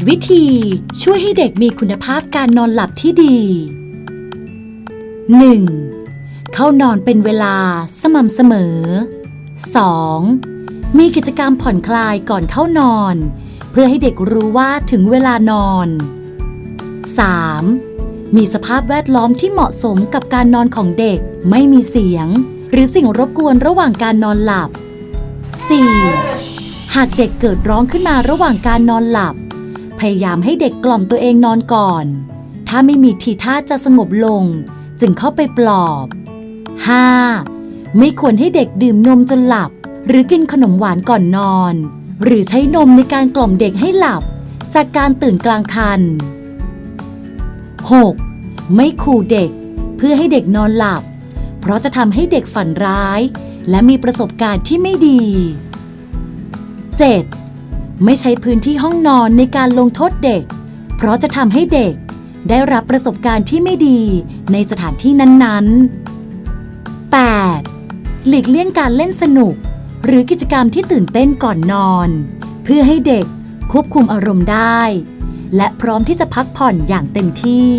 8 วิธี ช่วยให้เด็กมีคุณภาพการนอนหลับที่ดี 1. เข้านอนเป็นเวลาสม่ำเสมอ 2. มีกิจกรรมผ่อนคลายก่อนเข้านอน เพื่อให้เด็กรู้ว่าถึงเวลานอน 3. มีสภาพแวดล้อมที่เหมาะสมกับการนอนของเด็กไม่มีเสียง หรือสิ่งรบกวนระหว่างการนอนหลับ 4. หากเด็กเกิดร้องขึ้นมาระหว่างการนอนหลับ พยายามให้เด็กกล่อมตัวเองนอนก่อน ถ้าไม่มีทีท่าจะสงบลง จึงเข้าไปปลอบ 5. ไม่ควรให้เด็กดื่มนมจนหลับ หรือกินขนมหวานก่อนนอน หรือใช้นมในการกล่อมเด็กให้หลับ จากการตื่นกลางคัน 6. ไม่ขู่เด็กเพื่อให้เด็กนอนหลับ เพราะจะทำให้เด็กฝันร้าย และมีประสบการณ์ที่ไม่ดี 7. ไม่ใช้พื้นที่ห้องนอนในการลงโทษเด็ก เพราะจะทำให้เด็กได้รับประสบการณ์ที่ไม่ดีในสถานที่นั้นๆ 8. หลีกเลี่ยงการเล่นสนุก หรือกิจกรรมที่ตื่นเต้นก่อนนอน เพื่อให้เด็กควบคุมอารมณ์ได้ และพร้อมที่จะพักผ่อนอย่างเต็มที่